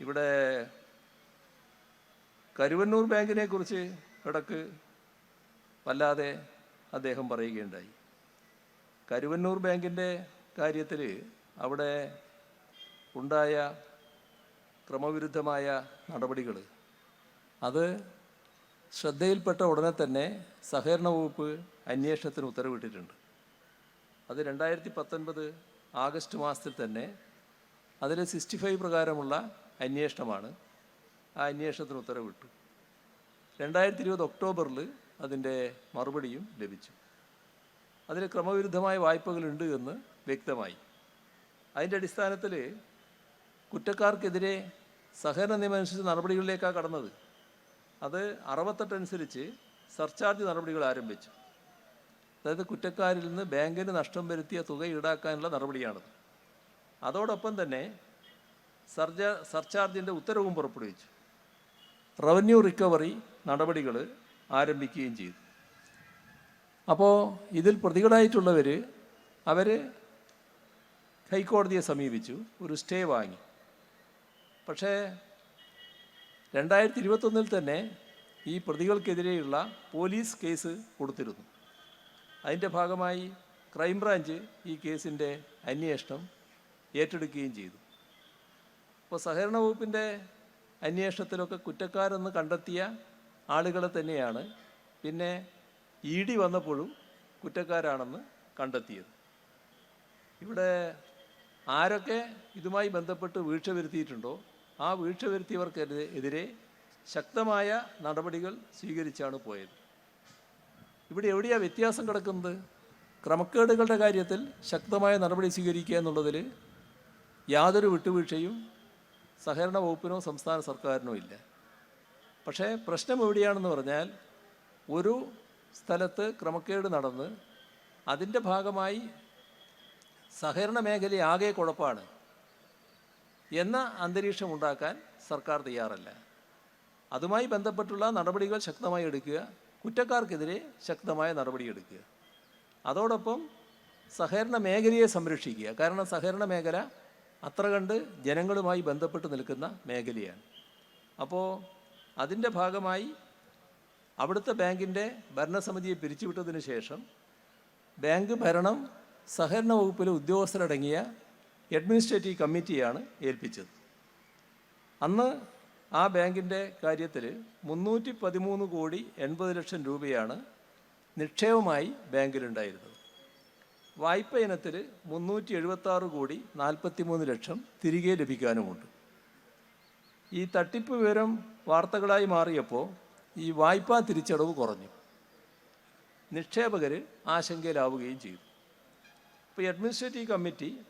ഇവിടെ കരുവന്നൂർ ബാങ്കിനെ കുറിച്ച് ഇടയ്ക്ക് വല്ലാതെ അദ്ദേഹം പറയുകയുണ്ടായി. കരുവന്നൂർ ബാങ്കിന്റെ കാര്യത്തിൽ അവിടെ ഉണ്ടായ ക്രമവിരുദ്ധമായ നടപടികൾ അത് ശ്രദ്ധയിൽപ്പെട്ട ഉടനെ തന്നെ സഹകരണ വകുപ്പ് അന്വേഷണത്തിന് ഉത്തരവിട്ടിട്ടുണ്ട്. അത് രണ്ടായിരത്തി പത്തൊൻപത് ആഗസ്റ്റ് മാസത്തിൽ തന്നെ അതിൽ സിക്സ്റ്റി ഫൈവ് പ്രകാരമുള്ള അന്വേഷണമാണ്. ആ അന്വേഷണത്തിന് ഉത്തരവിട്ടു. രണ്ടായിരത്തി ഇരുപത് ഒക്ടോബറിൽ അതിന്റെ മറുപടിയും ലഭിച്ചു. അതിൽ ക്രമവിരുദ്ധമായ വായ്പകളുണ്ട് എന്ന് വ്യക്തമായി. അതിന്റെ അടിസ്ഥാനത്തിൽ കുറ്റക്കാർക്കെതിരെ സഹകരണ നിയമം അനുസരിച്ച് നടപടികളിലേക്കാണ് കടന്നത്. അത് അറുപത്തെട്ടനുസരിച്ച് സർചാർജ് നടപടികൾ ആരംഭിച്ചു. അതായത് കുറ്റക്കാരിൽ നിന്ന് ബാങ്കിന് നഷ്ടം വരുത്തിയ തുക ഈടാക്കാനുള്ള നടപടിയാണത്. അതോടൊപ്പം തന്നെ സർജ സർചാർജിന്റെ ഉത്തരവും പുറപ്പെടുവിച്ചു. റവന്യൂ റിക്കവറി നടപടികൾ ആരംഭിക്കുകയും ചെയ്തു. അപ്പോൾ ഇതിൽ പ്രതികളായിട്ടുള്ളവർ അവർ ഹൈക്കോടതിയെ സമീപിച്ചു ഒരു സ്റ്റേ വാങ്ങി. പക്ഷേ രണ്ടായിരത്തി ഇരുപത്തൊന്നിൽ തന്നെ ഈ പ്രതികൾക്കെതിരെയുള്ള പോലീസ് കേസ് കൊടുത്തിരുന്നു. അതിന്റെ ഭാഗമായി ക്രൈംബ്രാഞ്ച് ഈ കേസിന്റെ അന്വേഷണം ഏറ്റെടുക്കുകയും ചെയ്തു. അപ്പോൾ സഹകരണ വകുപ്പിന്റെ അന്വേഷണത്തിലൊക്കെ കുറ്റക്കാരെന്ന് കണ്ടെത്തിയ ആളുകളെ തന്നെയാണ് പിന്നെ ഇ ഡി വന്നപ്പോഴും കുറ്റക്കാരാണെന്ന് കണ്ടെത്തിയത്. ഇവിടെ ആരൊക്കെ ഇതുമായി ബന്ധപ്പെട്ട് വീഴ്ച വരുത്തിയിട്ടുണ്ടോ ആ വീഴ്ച വരുത്തിയവർക്കെതിരെ ശക്തമായ നടപടികൾ സ്വീകരിച്ചാണ് പോയത്. ഇവിടെ എവിടെയാണ് വ്യത്യാസം കിടക്കുന്നത്? ക്രമക്കേടുകളുടെ കാര്യത്തിൽ ശക്തമായ നടപടി സ്വീകരിക്കുക എന്നുള്ളതിൽ യാതൊരു വിട്ടുവീഴ്ചയും സഹകരണ വകുപ്പിനോ സംസ്ഥാന സർക്കാരിനോ ഇല്ല. പക്ഷേ പ്രശ്നം എവിടെയാണെന്ന് പറഞ്ഞാൽ ഒരു സ്ഥലത്ത് ക്രമക്കേട് നടന്ന് അതിന്റെ ഭാഗമായി സഹകരണ മേഖല ആകെ കുഴപ്പമാണ് എന്ന അന്തരീക്ഷം ഉണ്ടാക്കാൻ സർക്കാർ തയ്യാറല്ല. അതുമായി ബന്ധപ്പെട്ടുള്ള നടപടികൾ ശക്തമായി എടുക്കുക കുറ്റക്കാർക്കെതിരെ ശക്തമായ നടപടിയെടുക്കുക അതോടൊപ്പം സഹകരണ മേഖലയെ സംരക്ഷിക്കുക. കാരണം സഹകരണ മേഖല അത്ര കണ്ട് ജനങ്ങളുമായി ബന്ധപ്പെട്ട് നിൽക്കുന്ന മേഖലയാണ്. അപ്പോൾ അതിന്റെ ഭാഗമായി അവിടുത്തെ ബാങ്കിന്റെ ഭരണസമിതിയെ പിരിച്ചുവിട്ടതിന് ശേഷം ബാങ്ക് ഭരണം സഹകരണ വകുപ്പിലെ ഉദ്യോഗസ്ഥരടങ്ങിയ അഡ്മിനിസ്ട്രേറ്റീവ് കമ്മിറ്റിയാണ് ഏൽപ്പിച്ചത്. അന്ന് ആ ബാങ്കിന്റെ കാര്യത്തിൽ മുന്നൂറ്റി പതിമൂന്ന് കോടി എൺപത് ലക്ഷം രൂപയാണ് നിക്ഷേപമായി ബാങ്കിലുണ്ടായിരുന്നത്. വായ്പ ഇനത്തിൽ മുന്നൂറ്റി എഴുപത്താറ് കോടി നാൽപ്പത്തി മൂന്ന് ലക്ഷം തിരികെ ലഭിക്കാനുമുണ്ട്. ഈ തട്ടിപ്പ് വിവരം വാർത്തകളായി മാറിയപ്പോൾ ഈ വായ്പാ തിരിച്ചടവ് കുറഞ്ഞു. നിക്ഷേപകർ ആശങ്കയിലാവുകയും ചെയ്തു. ഇപ്പോൾ അഡ്മിനിസ്ട്രേറ്റീവ് കമ്മിറ്റി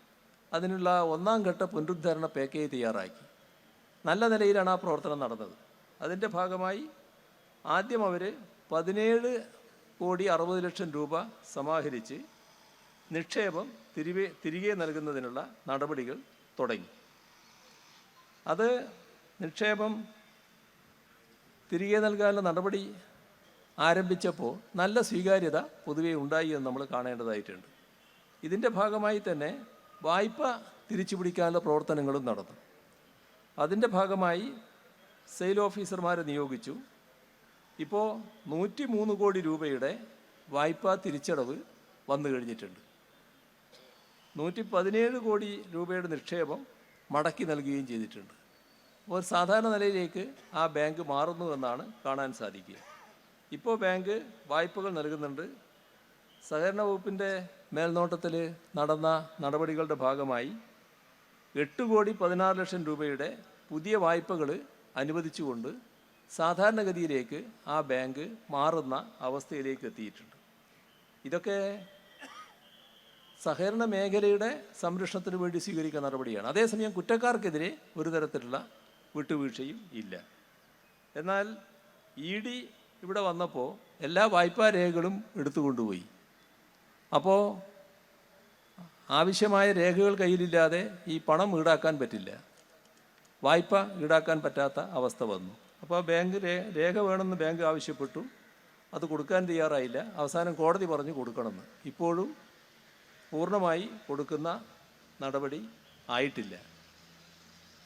അതിനുള്ള ഒന്നാം ഘട്ട പുനരുദ്ധാരണ പാക്കേജ് തയ്യാറാക്കി. നല്ല നിലയിലാണ് ആ പ്രവർത്തനം നടന്നത്. അതിന്റെ ഭാഗമായി ആദ്യം അവർ പതിനേഴ് കോടി അറുപത് ലക്ഷം രൂപ സമാഹരിച്ച് നിക്ഷേപം തിരികെ തിരികെ നൽകുന്നതിനുള്ള നടപടികൾ തുടങ്ങി. അത് നിക്ഷേപം തിരികെ നൽകാനുള്ള നടപടി ആരംഭിച്ചപ്പോൾ നല്ല സ്വീകാര്യത പൊതുവെ ഉണ്ടായി എന്ന് നമ്മൾ കാണേണ്ടതായിട്ടുണ്ട്. ഇതിന്റെ ഭാഗമായി തന്നെ വായ്പ തിരിച്ചു പിടിക്കാനുള്ള പ്രവർത്തനങ്ങളും നടന്നു. അതിന്റെ ഭാഗമായി സെയിൽ ഓഫീസർമാരെ നിയോഗിച്ചു. ഇപ്പോൾ നൂറ്റി മൂന്ന് കോടി രൂപയുടെ വായ്പാ തിരിച്ചടവ് വന്നു കഴിഞ്ഞിട്ടുണ്ട്. നൂറ്റി പതിനേഴ് കോടി രൂപയുടെ നിക്ഷേപം മടക്കി നൽകുകയും ചെയ്തിട്ടുണ്ട്. അപ്പോൾ സാധാരണ നിലയിലേക്ക് ആ ബാങ്ക് മാറുന്നു എന്നാണ് കാണാൻ സാധിക്കുക. ഇപ്പോൾ ബാങ്ക് വായ്പകൾ നൽകുന്നുണ്ട്. സഹകരണ വകുപ്പിന്റെ മേൽനോട്ടത്തിൽ നടന്ന നടപടികളുടെ ഭാഗമായി എട്ട് കോടി പതിനാറ് ലക്ഷം രൂപയുടെ പുതിയ വായ്പകൾ അനുവദിച്ചുകൊണ്ട് സാധാരണഗതിയിലേക്ക് ആ ബാങ്ക് മാറുന്ന അവസ്ഥയിലേക്ക് എത്തിയിട്ടുണ്ട്. ഇതൊക്കെ സഹകരണ മേഖലയുടെ സംരക്ഷണത്തിന് വേണ്ടി സ്വീകരിക്കുന്ന നടപടിയാണ്. അതേസമയം കുറ്റക്കാർക്കെതിരെ ഒരു തരത്തിലുള്ള വിട്ടുവീഴ്ചയും ഇല്ല. എന്നാൽ ഇ ഡി ഇവിടെ വന്നപ്പോൾ എല്ലാ വായ്പാ രേഖകളും എടുത്തു കൊണ്ടുപോയി. അപ്പോൾ ആവശ്യമായ രേഖകൾ കയ്യിലില്ലാതെ ഈ പണം ഈടാക്കാൻ പറ്റില്ല. വായ്പ ഈടാക്കാൻ പറ്റാത്ത അവസ്ഥ വന്നു. അപ്പോൾ ബാങ്ക് രേഖ വേണമെന്ന് ബാങ്ക് ആവശ്യപ്പെട്ടു. അത് കൊടുക്കാൻ തയ്യാറായില്ല. അവസാനം കോടതി പറഞ്ഞു കൊടുക്കണമെന്ന്. ഇപ്പോഴും പൂർണമായി കൊടുക്കുന്ന നടപടി ആയിട്ടില്ല.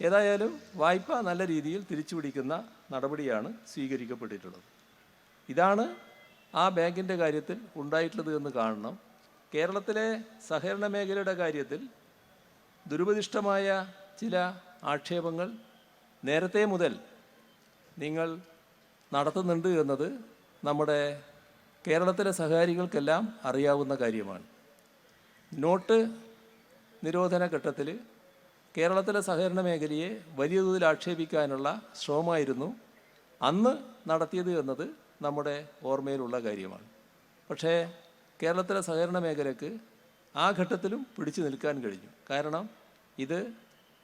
ഏതായാലും വായ്പ നല്ല രീതിയിൽ തിരിച്ചു പിടിക്കുന്ന നടപടിയാണ് സ്വീകരിക്കപ്പെട്ടിട്ടുള്ളത്. ഇതാണ് ആ ബാങ്കിന്റെ കാര്യത്തിൽ ഉണ്ടായിട്ടുള്ളത് എന്ന് കാണണം. കേരളത്തിലെ സഹകരണ മേഖലയുടെ കാര്യത്തിൽ ദുരുപദിഷ്ടമായ ചില ആക്ഷേപങ്ങൾ നേരത്തെ മുതൽ നിങ്ങൾ നടത്തുന്നുണ്ട് എന്നത് നമ്മുടെ കേരളത്തിലെ സഹകാരികൾക്കെല്ലാം അറിയാവുന്ന കാര്യമാണ്. നോട്ട് നിരോധന ഘട്ടത്തിൽ കേരളത്തിലെ സഹകരണ മേഖലയെ വലിയ തോതിൽ ആക്ഷേപിക്കാനുള്ള ശ്രമമായിരുന്നു. അന്ന് നടത്തിയത് എന്നത് നമ്മുടെ ഓർമ്മയിലുള്ള കാര്യമാണ്. പക്ഷേ കേരളത്തിലെ സഹകരണ മേഖലയ്ക്ക് ആ ഘട്ടത്തിലും പിടിച്ചു നിൽക്കാൻ കഴിഞ്ഞു. കാരണം ഇത്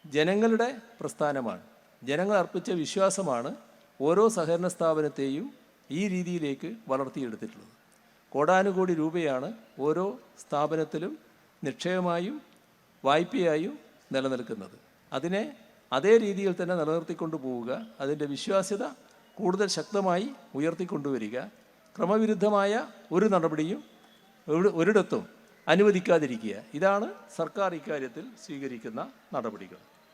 ജനങ്ങളുടെ പ്രസ്ഥാനമാണ്. ജനങ്ങൾ അർപ്പിച്ച വിശ്വാസമാണ് ഓരോ സഹകരണ സ്ഥാപനത്തെയും ഈ രീതിയിലേക്ക് വളർത്തിയെടുത്തിട്ടുള്ളത്. കോടാനുകോടി രൂപയാണ് ഓരോ സ്ഥാപനത്തിലും നിക്ഷേപമായും വായ്പയായും നിലനിൽക്കുന്നത്. അതിനെ അതേ രീതിയിൽ തന്നെ നിലനിർത്തിക്കൊണ്ടു പോവുക അതിന്റെ വിശ്വാസ്യത കൂടുതൽ ശക്തമായി ഉയർത്തിക്കൊണ്ടുവരിക ക്രമവിരുദ്ധമായ ഒരു നടപടിയും ഒരിടത്തും അനുവദിക്കാതിരിക്കുക. ഇതാണ് സർക്കാർ ഇക്കാര്യത്തിൽ സ്വീകരിക്കുന്ന നടപടികൾ.